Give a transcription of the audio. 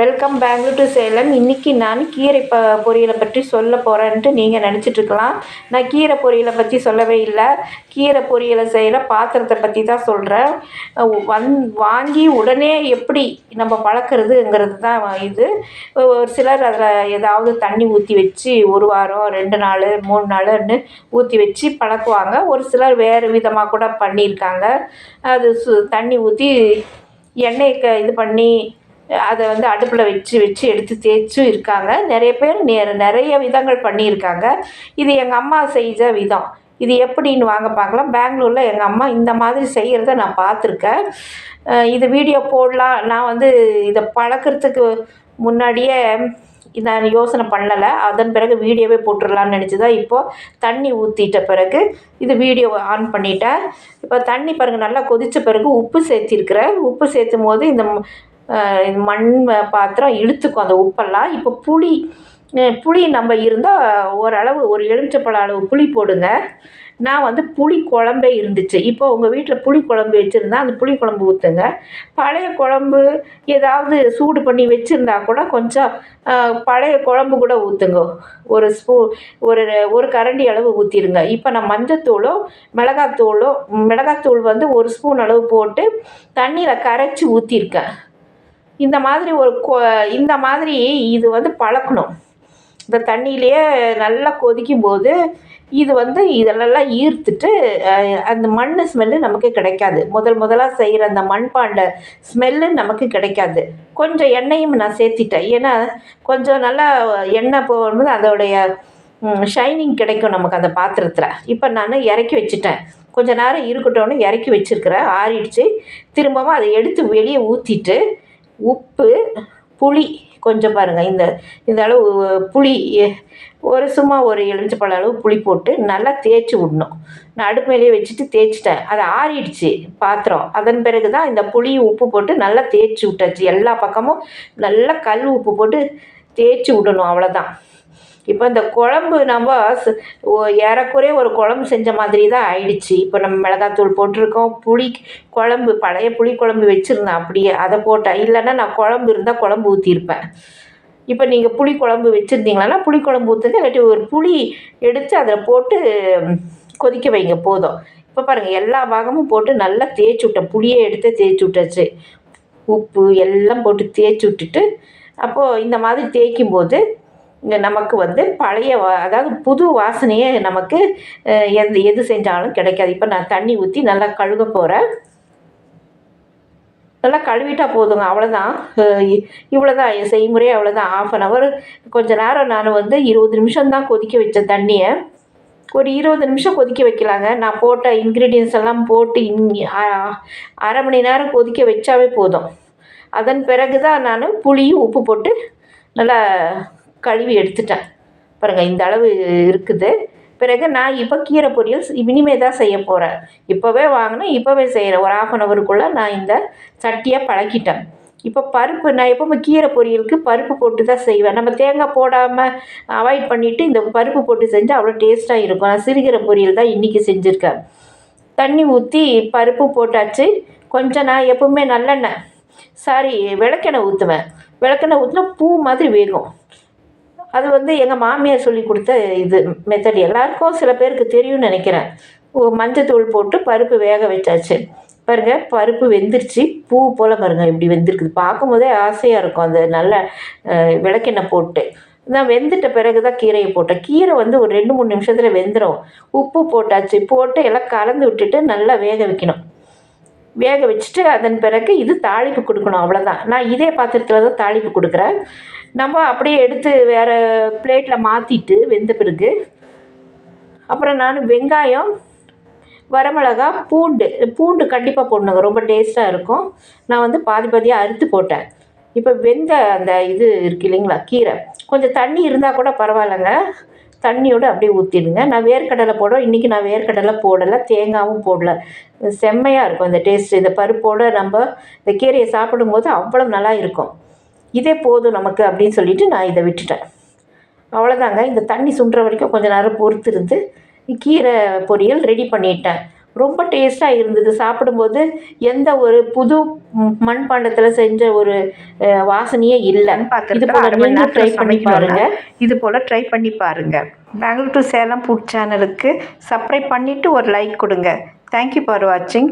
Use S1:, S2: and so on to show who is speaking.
S1: Welcome Bangalore to Salem இன்றைக்கி நான் கீரை ப பொரியலை பற்றி சொல்ல போகிறேன்ட்டு நீங்கள் நினச்சிட்ருக்கலாம் நான் கீரை பொரியலை பற்றி சொல்லவே இல்லை. கீரை பொரியலை செய்கிற பாத்திரத்தை பற்றி தான் சொல்கிறேன் வந் வாங்கி உடனே எப்படி நம்ம பழக்கிறதுங்கிறது தான் இது. ஒரு சிலர் அதில் ஏதாவது தண்ணி ஊற்றி வச்சு ஒரு வாரம் ரெண்டு நாள் மூணு நாள்னு ஊற்றி வச்சு பழக்குவாங்க. ஒரு சிலர் வேறு விதமாக கூட பண்ணியிருக்காங்க. அது சு தண்ணி ஊற்றி எண்ணெய் க இது பண்ணி அதை வந்து அடுப்பில் வச்சு வச்சு எடுத்து தேய்ச்சும் இருக்காங்க. நிறைய பேர் நே நிறைய விதங்கள் பண்ணியிருக்காங்க. இது எங்கள் அம்மா செஞ்ச விதம். இது எப்படின்னு வாங்க பார்க்கலாம். பெங்களூரில் எங்கள் அம்மா இந்த மாதிரி செய்கிறத நான் பார்த்துருக்கேன். இது வீடியோ போடலாம். நான் வந்து இதை பழக்கிறதுக்கு முன்னாடியே நான் யோசனை பண்ணலை. அதன் பிறகு வீடியோவே போட்டுடலான்னு நினச்சி தான் இப்போது தண்ணி ஊற்றிட்ட பிறகு இது வீடியோவை ஆன் பண்ணிட்டேன். இப்போ தண்ணி பாருங்கள் நல்லா கொதித்த பிறகு உப்பு சேர்த்திருக்கிறேன். உப்பு சேர்த்தும் போது இந்த மண் பாத்திரம் இழுத்துக்கும் அந்த உப்பெல்லாம். இப்போ புளி புளி நம்ம இருந்தால் ஓரளவு ஒரு எலுமிச்சப்பழம் அளவு புளி போடுங்க. நான் வந்து புளி குழம்பே இருந்துச்சு. இப்போ உங்கள் வீட்டில் புளி குழம்பு வச்சுருந்தா அந்த புளி குழம்பு ஊற்றுங்க பழைய குழம்பு ஏதாவது சூடு பண்ணி வச்சுருந்தா கூட கொஞ்சம் பழைய குழம்பு கூட ஊற்றுங்க ஒரு ஸ்பூ ஒரு ஒரு கரண்டி அளவு ஊற்றிடுங்க இப்போ நான் மஞ்சத்தூளோ மிளகாத்தூளோ மிளகாத்தூள் வந்து ஒரு ஸ்பூன் அளவு போட்டு தண்ணியில் கரைச்சி ஊற்றிருக்கேன் இந்த மாதிரி ஒரு கொ இந்த மாதிரி இது வந்து பழக்கணும். இந்த தண்ணியிலேயே நல்லா கொதிக்கும் போது இது வந்து இதெல்லாம் ஈர்த்துட்டு அந்த மண் ஸ்மெல்லு நமக்கு கிடைக்காது. முதல் முதலாக செய்கிற அந்த மண்பாண்ட ஸ்மெல்லு நமக்கு கிடைக்காது. கொஞ்சம் எண்ணெயும் நான் சேர்த்திட்டேன். ஏன்னா கொஞ்சம் நல்லா எண்ணெய் போகும்போது அதோடைய ஷைனிங் கிடைக்கும் நமக்கு அந்த பாத்திரத்தில். இப்போ நான் இறக்கி வச்சுட்டேன். கொஞ்ச நேரம் இருக்கட்டும்னு இறக்கி வச்சுருக்கிறேன். ஆறிடுச்சு. திரும்பவும் அதை எடுத்து வெளியே ஊற்றிட்டு உப்பு புளி கொஞ்சம் பாருங்கள் இந்த இந்த அளவு புளி ஒரு சும்மா ஒரு எலுமிச்சப்பழம் அளவு புளி போட்டு நல்லா தேய்ச்சி விடணும். நான் அடுப்பு மேலேயே வச்சுட்டு தேய்ச்சிட்டேன். அது ஆறிடுச்சு பாத்திரம். அதன் பிறகு தான் இந்த புளி உப்பு போட்டு நல்லா தேய்ச்சி விட்டாச்சு. எல்லா பக்கமும் நல்லா கல் உப்பு போட்டு தேய்ச்சி விடணும். அவ்வளோதான் இப்போ இந்த குழம்பு நம்ம ஏறக்குறைய ஒரு குழம்பு செஞ்ச மாதிரி தான் ஆயிடுச்சு. இப்போ நம்ம மிளகாத்தூள் போட்டிருக்கோம் புளி குழம்பு பழைய புளி குழம்பு வச்சுருந்தேன் அப்படியே அதை போட்டேன். இல்லைன்னா நான் குழம்பு இருந்தால் குழம்பு ஊற்றிருப்பேன் இப்போ நீங்கள் புளி குழம்பு வச்சுருந்தீங்களா புளி குழம்பு ஊற்றுங்க இல்லாட்டி ஒரு புளி எடுத்து அதில் போட்டு கொதிக்க வைங்க போதும். இப்போ பாருங்கள் எல்லா பாகமும் போட்டு நல்லா தேய்ச்சி விட்டேன். புளியை எடுத்து தேய்ச்சி விட்டாச்சு. உப்பு எல்லாம் போட்டு தேய்ச்சி விட்டுட்டு அப்போது இந்த மாதிரி தேய்க்கும் போது நமக்கு வந்து பழைய அதாவது புது வாசனையே நமக்கு எந்த எது செஞ்சாலும் கிடைக்காது. இப்போ நான் தண்ணி ஊற்றி நல்லா கழுக போகிறேன் நல்லா கழுவிட்டா போதுங்க. அவ்வளோதான் இவ்வளோ தான் என் செய்முறையே அவ்வளோதான் ஆஃப் அன் ஹவர் கொஞ்சம் நேரம் நான் வந்து இருபது நிமிஷம் தான் கொதிக்க வச்சேன் தண்ணியை. ஒரு இருபது நிமிஷம் கொதிக்க வைக்கலாங்க. நான் போட்ட இன்க்ரீடியன்ஸ் எல்லாம் போட்டு இன் அரை மணி நேரம் கொதிக்க வச்சாவே போதும். அதன் பிறகு தான் நான் புளியும் உப்பு போட்டு நல்லா கழுவி எடுத்துட்டேன். பாருங்கள் இந்த அளவு இருக்குது. பிறகு நான் இப்போ கீரை பொரியல் இனிமே தான் செய்ய போகிறேன் இப்போவே வாங்கினேன் இப்போவே செய்கிறேன் ஒரு ஆஃப் அன் ஹவருக்குள்ளே நான் இந்த சட்டியை பழக்கிட்டேன். இப்போ பருப்பு நான் எப்போவுமே கீரை பொரியலுக்கு பருப்பு போட்டு தான் செய்வேன். நம்ம தேங்காய் போடாமல் அவாய்ட் பண்ணிவிட்டு இந்த பருப்பு போட்டு செஞ்சால் அவ்வளோ டேஸ்ட்டாக இருக்கும். நான் சிறுகீரை பொரியல் தான் இன்றைக்கி செஞ்சுருக்கேன். தண்ணி ஊற்றி பருப்பு போட்டாச்சு. கொஞ்சம் நான் எப்போவுமே நல்லெண்ணெய் சாரி விளக்கெண்ணெய் ஊற்றுவேன் விளக்கெண்ணெய் ஊற்றினா பூ மாதிரி வேகும். அது வந்து எங்கள் மாமியார் சொல்லி கொடுத்த இது மெத்தட் எல்லாருக்கும் சில பேருக்கு தெரியும்னு நினைக்கிறேன். மஞ்சத்தூள் போட்டு பருப்பு வேக வச்சாச்சு. பாருங்கள் பருப்பு வெந்துருச்சு. பூ போல் பாருங்கள் இப்படி வெந்திருக்குது. பார்க்கும் போதே ஆசையாக இருக்கும். அந்த நல்ல விளக்கெண்ணெய் போட்டு. நான் வெந்துட்ட பிறகு தான் கீரையை போட்டேன். கீரை வந்து ஒரு ரெண்டு மூணு நிமிஷத்தில் வெந்துடும் உப்பு போட்டாச்சு. போட்டு எல்லாம் கலந்து விட்டுட்டு நல்லா வேக வைக்கணும். வேக வச்சுட்டு அதன் பிறகு இது தாளிப்பு கொடுக்கணும் அவ்வளோதான் நான் இதே பாத்திரத்தில் தான் தாளிப்பு கொடுக்குறேன். நம்ம அப்படியே எடுத்து வேறு பிளேட்டில் மாற்றிட்டு வெந்த பிறகு அப்புறம் நான் வெங்காயம் வரமிளகா பூண்டு பூண்டு கண்டிப்பாக போடணுங்க ரொம்ப டேஸ்ட்டாக இருக்கும். நான் வந்து பாதி பாதியாக அறுத்து போட்டேன். இப்போ வெந்த அந்த இது இருக்குது இல்லைங்களா கீரை. கொஞ்சம் தண்ணி இருந்தால் கூட பரவாயில்லைங்க. தண்ணியோடு அப்படியே ஊற்றிடுங்க நான் வேர்க்கடலை போட இன்றைக்கி நான் வேர்க்கடலை போடலை. தேங்காவும் போடல. செம்மையாக இருக்கும் இந்த டேஸ்ட்டு. இந்த பருப்போடு நம்ம இந்த கீரையை சாப்பிடும்போது அவ்வளோ நல்லா இருக்கும். இதே போதும் நமக்கு அப்படின்னு சொல்லிவிட்டு நான் இதை விட்டுட்டேன். அவ்வளோதாங்க இந்த தண்ணி சுண்டுற வரைக்கும் கொஞ்சம் நேரம் பொறுத்து இருந்து கீரை பொரியல் ரெடி பண்ணிட்டேன். ரொம்ப டேஸ்ட்டாக இருந்தது. சாப்பிடும்போது எந்த ஒரு புது மண்பாண்டத்தில் செஞ்ச ஒரு வாசனையே இல்லை. இது போல் நீங்களும் ட்ரை பண்ணி பாருங்கள்
S2: இது போல் ட்ரை பண்ணி பாருங்கள் பெங்களூர் டு சேலம் ஃபுட் சேனலுக்கு சப்ஸ்கிரைப் பண்ணிவிட்டு ஒரு லைக் கொடுங்க. தேங்க்யூ ஃபார் வாட்சிங்